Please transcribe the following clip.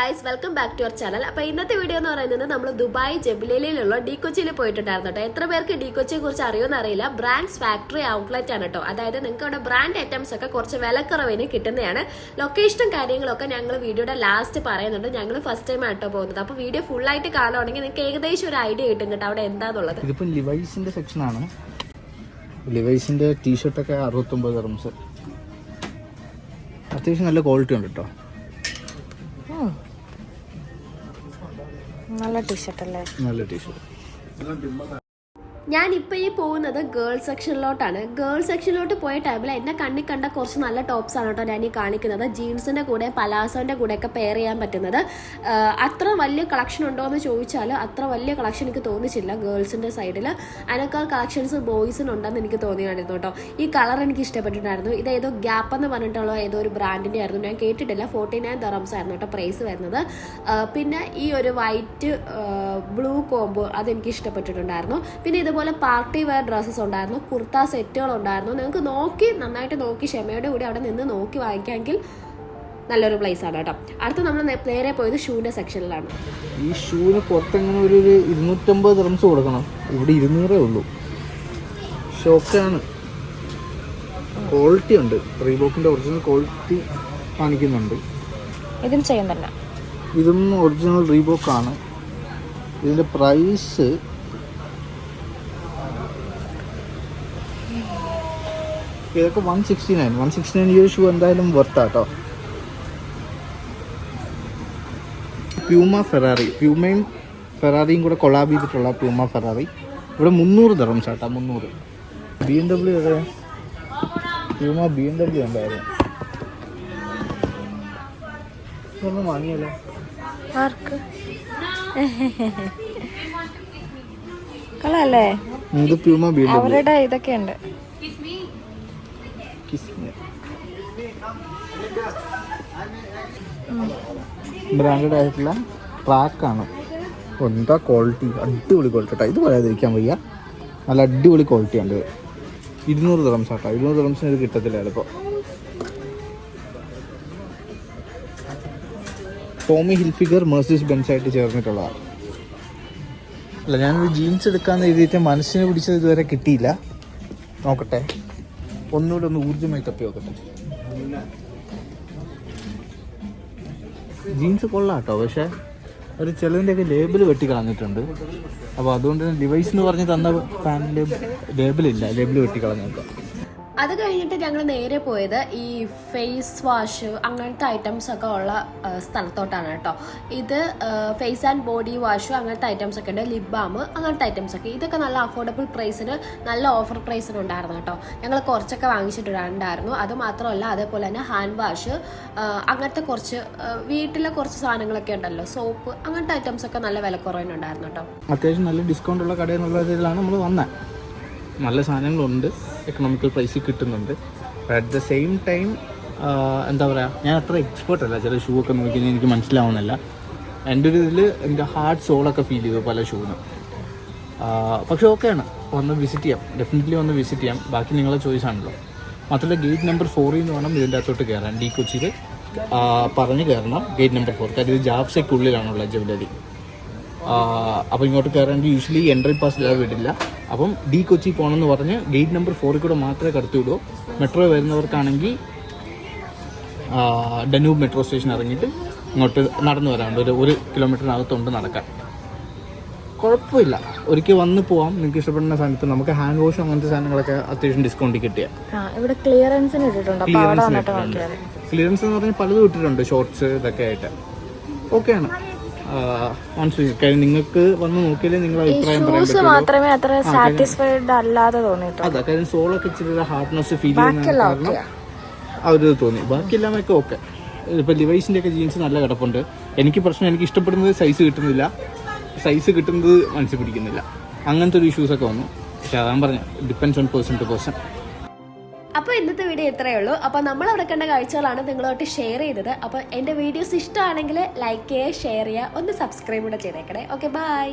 Guys welcome back to our channel അപ്പൊ ഇന്നത്തെ video എന്ന് പറയുന്നത് നമ്മൾ ദുബായ് ജബിലയിലുള്ള ഡി കൊച്ചിയിൽ പോയിട്ടുണ്ടായിരുന്നു കേട്ടോ. എത്ര പേർക്ക് ഡി കൊച്ചിയെ കുറിച്ച് അറിയുമെന്ന് അറിയില്ല. ബ്രാൻഡ്സ് ഫാക്ടറി ഔട്ട്ലെറ്റ് ആണ് കേട്ടോ. അതായത് നിങ്ങൾക്ക് അവിടെ ബ്രാൻഡ് ഐറ്റംസ് ഒക്കെ കുറച്ച് വിലക്കുറവിന് കിട്ടുന്നതാണ്. ലൊക്കേഷനും കാര്യങ്ങളൊക്കെ ഞങ്ങൾ വീഡിയോയുടെ ലാസ്റ്റ് പറയുന്നുണ്ട്. ഞങ്ങൾ ഫസ്റ്റ് ടൈം ആട്ടോ പോകുന്നത്. അപ്പൊ വീഡിയോ ഫുൾ ആയിട്ട് കാണുവാണെങ്കിൽ നിങ്ങൾക്ക് ഏകദേശം ഒരു ഐഡിയ കിട്ടും കേട്ടോ അവിടെ എന്താന്നുള്ളത്. ഇതിപ്പം ലിവൈസിന്റെ സെക്ഷനാണ് ലിവൈസിന്റെ ടീഷർട്ടൊക്കെ അറുപത്തൊമ്പത് അത്യാവശ്യം നല്ല ക്വാളിറ്റി ഉണ്ട് കേട്ടോ. നല്ല ടീഷർട്ട് അല്ലേ? നല്ല ടീഷർട്ട് ഞാൻ ഇപ്പോൾ ഈ പോകുന്നത് ഗേൾസ് സെക്ഷനിലോട്ടാണ് ഗേൾസ് സെക്ഷനിലോട്ട് പോയ ടൈമിൽ എന്നെ കണ്ണി കണ്ട കുറച്ച് നല്ല ടോപ്സ് ആണ് കേട്ടോ ഞാൻ ഈ കാണിക്കുന്നത്. ജീൻസിന്റെ കൂടെ പലാസോന്റെ കൂടെയൊക്കെ പെയർ ചെയ്യാൻ പറ്റുന്നത്. അത്ര വലിയ കളക്ഷൻ ഉണ്ടോ എന്ന് ചോദിച്ചാൽ അത്ര വലിയ കളക്ഷൻ എനിക്ക് തോന്നിച്ചില്ല ഗേൾസിന്റെ സൈഡിൽ അതിനേക്കാൾ കളക്ഷൻസ് ബോയ്സിനുണ്ടെന്ന് എനിക്ക് തോന്നിയായിരുന്നു കേട്ടോ. ഈ കളർ എനിക്ക് ഇഷ്ടപ്പെട്ടിട്ടുണ്ടായിരുന്നു. ഇത് ഏതോ ഗ്യാപ്പ് എന്ന് പറഞ്ഞിട്ടുള്ള ഏതോ ഒരു ബ്രാൻഡിന്റെ ആയിരുന്നു. ഞാൻ കേട്ടിട്ടില്ല. ഫോർട്ടി നയൻ ദറംസ് ആയിരുന്നു കേട്ടോ പ്രൈസ് വരുന്നത്. പിന്നെ ഈ ഒരു വൈറ്റ് ബ്ലൂ കോംബോ അതെനിക്ക് ഇഷ്ടപ്പെട്ടിട്ടുണ്ടായിരുന്നു. പിന്നെ ഇതുപോലെ പാർട്ടി വെയർ ഡ്രസ്സസ് ഉണ്ടായിരുന്നു കുർത്ത സെറ്റുകൾ ഉണ്ടായിരുന്നു നിങ്ങൾക്ക് നോക്കി നന്നായിട്ട് നോക്കി ക്ഷമയോടെ കൂടി അവിടെ നിന്ന് നോക്കി വാങ്ങിക്കാമെങ്കിൽ നല്ലൊരു പ്ലേസ് ആണ് കേട്ടോ. അടുത്ത നമ്മൾ നേ- നേരെ പോയത് ഷൂവിന്റെ സെക്ഷനിലാണ് ഈ ഷൂവിന് പുറത്തെങ്ങനെ ഒരു ഒരു ഇരുന്നൂറ്റമ്പത് റംസ് കൊടുക്കണം? ഇവിടെ ഇരുന്നൂറേ ഉള്ളൂ. ഷോക്കാണ് ക്വാളിറ്റി ഉണ്ട്. റീബോക്കിന്റെ ഒറിജിനൽ ക്വാളിറ്റി കാണിക്കുന്നുണ്ട്. ഇതും ചെയ്യുന്നില്ല ഇതും ഒറിജിനൽ റീബോക്കാണ് ഇതിന്റെ പ്രൈസ് ഇതൊക്കെ one sixty nine one sixty nine ഈ ഒരു ഷൂ എന്തായാലും വർത്താട്ടോ പ്യൂമ ഫെറാറി പ്യൂമയും ഫെറാറിയും കൂടെ കൊളാബ് ചെയ്തിട്ടുള്ള പ്യൂമ ഫെറാറി ഇവിടെ മുന്നൂറ് തരം ചേട്ടാ മുന്നൂറ്. ബി എം ഡബ്ല്യു അതെ പ്യൂമ ബി എം ഡബ്ല്യു ഉണ്ടായിരുന്നു ഇതൊന്നും വാങ്ങിയല്ലോ? ആർക്ക്? കളല്ലേ ഇത് പ്യൂമ ബി എം ഡബ്ല്യു അവരുടെ ഇതൊക്കെ ഉണ്ട് ബ്രാൻഡഡ് ആയിട്ടുള്ള ട്രാക്കാണ് എന്താ ക്വാളിറ്റി അടിപൊളി ക്വാളിറ്റി ഇത് പറയാതിരിക്കാൻ വയ്യ. നല്ല അടിപൊളി ക്വാളിറ്റി ഉണ്ട്. ഇരുന്നൂറ് ദിറംസ് ആട്ടോ. ഇരുന്നൂറ് ദിറംസിന് ഇത് കിട്ടത്തില്ല ചിലപ്പോൾ ടോമി ഹിൽഫിഗർ മേഴ്സിസ് ബെൻസ് ആയിട്ട് ചേർന്നിട്ടുള്ളതാണ് അല്ല ഞാനൊരു ജീൻസ് എടുക്കാമെന്ന് എഴുതിയിട്ട് മനസ്സിനെ പിടിച്ചത് ഇതുവരെ കിട്ടിയില്ല. നോക്കട്ടെ. ഒന്നുകൂടെ ഒന്ന് ഊർജമായി തപ്പി നോക്കട്ടെ. ജീൻസ് കൊള്ളാട്ടോ പക്ഷേ ഒരു ചിലതിന്റെയൊക്കെ ലേബിൾ വെട്ടി കളഞ്ഞിട്ടുണ്ട്. അപ്പോൾ അതുകൊണ്ട് ഡിവൈസ് എന്ന് പറഞ്ഞ് തന്ന പാന്റിന്റെ ലേബിളില്ല ലേബിൾ വെട്ടി കളഞ്ഞേക്കാം അത് കഴിഞ്ഞിട്ട് ഞങ്ങൾ നേരെ പോയത് ഈ ഫേസ് വാഷ് അങ്ങനത്തെ ഐറ്റംസ് ഒക്കെ ഉള്ള സ്ഥലത്തോട്ടാണ് കേട്ടോ. ഇത് ഫേസ് ആൻഡ് ബോഡി വാഷ് അങ്ങനത്തെ ഐറ്റംസ് ഒക്കെ ഉണ്ട്. ലിപ് ബാം അങ്ങനത്തെ ഐറ്റംസ് ഒക്കെ. ഇതൊക്കെ നല്ല അഫോർഡബിൾ പ്രൈസിന് നല്ല ഓഫർ പ്രൈസിന് ഉണ്ടായിരുന്നു കേട്ടോ. ഞങ്ങൾ കുറച്ചൊക്കെ വാങ്ങിച്ചിട്ടുണ്ടായിരുന്നു അത് മാത്രമല്ല അതേപോലെ തന്നെ ഹാൻഡ് വാഷ് അങ്ങനത്തെ കുറച്ച് വീട്ടിലെ കുറച്ച് സാധനങ്ങളൊക്കെ ഉണ്ടല്ലോ. സോപ്പ് അങ്ങനത്തെ ഐറ്റംസ് ഒക്കെ നല്ല വില കുറവിനുണ്ടായിരുന്നു കേട്ടോ. അത്യാവശ്യം നല്ല ഡിസ്കൗണ്ട് ഉള്ള കട എന്നുള്ള രീതിയിലാണ് നമ്മൾ വന്നത് നല്ല സാധനങ്ങളുണ്ട്. എക്കണോമിക്കൽ പ്രൈസിൽ കിട്ടുന്നുണ്ട്. അറ്റ് ദ സെയിം ടൈം എന്താ പറയുക ഞാൻ അത്ര എക്സ്പേർട്ട് അല്ല. ചില ഷൂ ഒക്കെ നോക്കി എനിക്ക് മനസ്സിലാവുന്നില്ല. എന്റെ ഒരു ഇതിൽ എന്റെ ഹാർഡ് സോളൊക്കെ ഫീൽ ചെയ്തു പല ഷൂവിനും പക്ഷെ ഓക്കെയാണ് വന്ന് വിസിറ്റ് ചെയ്യാം. ഡെഫിനറ്റ്ലി വന്ന് വിസിറ്റ് ചെയ്യാം. ബാക്കി നിങ്ങളെ ചോയ്സ് ആണല്ലോ. മാത്രമല്ല ഗേറ്റ് നമ്പർ ഫോറിൽ നിന്ന് വേണം ഇതിന്റെ അകത്തോട്ട് കയറാൻ ഡി കൊച്ചിയിൽ പറഞ്ഞ് കയറണം ഗേറ്റ് നമ്പർ ഫോർ കാര്യം ഇത് ജാബ്സയ്ക്കുള്ളിലാണുള്ളത് ജവലറി അപ്പോൾ ഇങ്ങോട്ട് കയറാൻ യൂഷ്വലി എൻട്രി പാസ് ഇല്ലാതെ വിടില്ല. അപ്പം ഡി കൊച്ചി പോകണമെന്ന് പറഞ്ഞ് ഗേറ്റ് നമ്പർ ഫോറിൽ കൂടെ മാത്രമേ കടത്തി വിടൂ മെട്രോ വരുന്നവർക്കാണെങ്കിൽ ഡനൂബ് മെട്രോ സ്റ്റേഷൻ ഇറങ്ങിയിട്ട് ഇങ്ങോട്ട് നടന്നു വരാനുണ്ട് ഒരു ഒരു കിലോമീറ്ററിനകത്തുണ്ട് നടക്കാൻ. കുഴപ്പമില്ല. ഒരിക്കൽ വന്ന് പോവാം. നിങ്ങൾക്ക് ഇഷ്ടപ്പെടുന്ന സാധനത്തിൽ നമുക്ക് ഹാൻഡ് വാഷ് അങ്ങനത്തെ സാധനങ്ങളൊക്കെ അത്യാവശ്യം ഡിസ്കൗണ്ടിൽ കിട്ടിയ. ആ ഇവിടെ ക്ലിയറൻസിന് ഇട്ടിട്ടുണ്ട്. ക്ലിയറൻസ് എന്ന് പറഞ്ഞാൽ പലതും ഇട്ടിട്ടുണ്ട്. ഷോർട്സ് ഇതൊക്കെ ആയിട്ട്. ഓക്കെയാണ് കാര്യം നിങ്ങൾക്ക് വന്ന് നോക്കിയാലേ നിങ്ങൾ അഭിപ്രായം പറയാൻ ഷൂസ് മാത്രമേ അത്ര സാറ്റിസ്ഫൈഡ് അല്ലാതെ തോന്നിയിട്ടുള്ളൂ. അതാ കാര്യം സോളൊക്കെ ഇച്ചിരി ഹാർഡ്നെസ് ഫീൽ ചെയ്യുന്ന കാരണം ആ. ഒരു ഇത് തോന്നി. ബാക്കിയെല്ലാമൊക്കെ ഓക്കെ ഇപ്പം ലിവൈസിന്റെ ഒക്കെ ജീൻസ് നല്ല കിടപ്പുണ്ട്. എനിക്ക് പ്രശ്നം എനിക്ക് ഇഷ്ടപ്പെടുന്നത് സൈസ് കിട്ടുന്നില്ല. സൈസ് കിട്ടുന്നത് മനസ്സിൽ പിടിക്കുന്നില്ല. അങ്ങനത്തെ ഒരു ഇഷ്യൂസ് ഒക്കെ വന്നു. പക്ഷെ അതാണ് പറഞ്ഞത് depends on person to person അപ്പോൾ ഇന്നത്തെ വീഡിയോ ഇത്രയേ ഉള്ളൂ. അപ്പോൾ നമ്മൾ അവിടെ കണ്ട കാഴ്ചകളാണ് നിങ്ങളോട്ട് ഷെയർ ചെയ്തത്. അപ്പോൾ എന്റെ വീഡിയോസ് ഇഷ്ടമാണെങ്കിൽ ലൈക്ക് ചെയ്യുക ഷെയർ ചെയ്യുക ഒന്ന് സബ്സ്ക്രൈബ് കൂടെ ചെയ്തേക്കണേ. Okay bye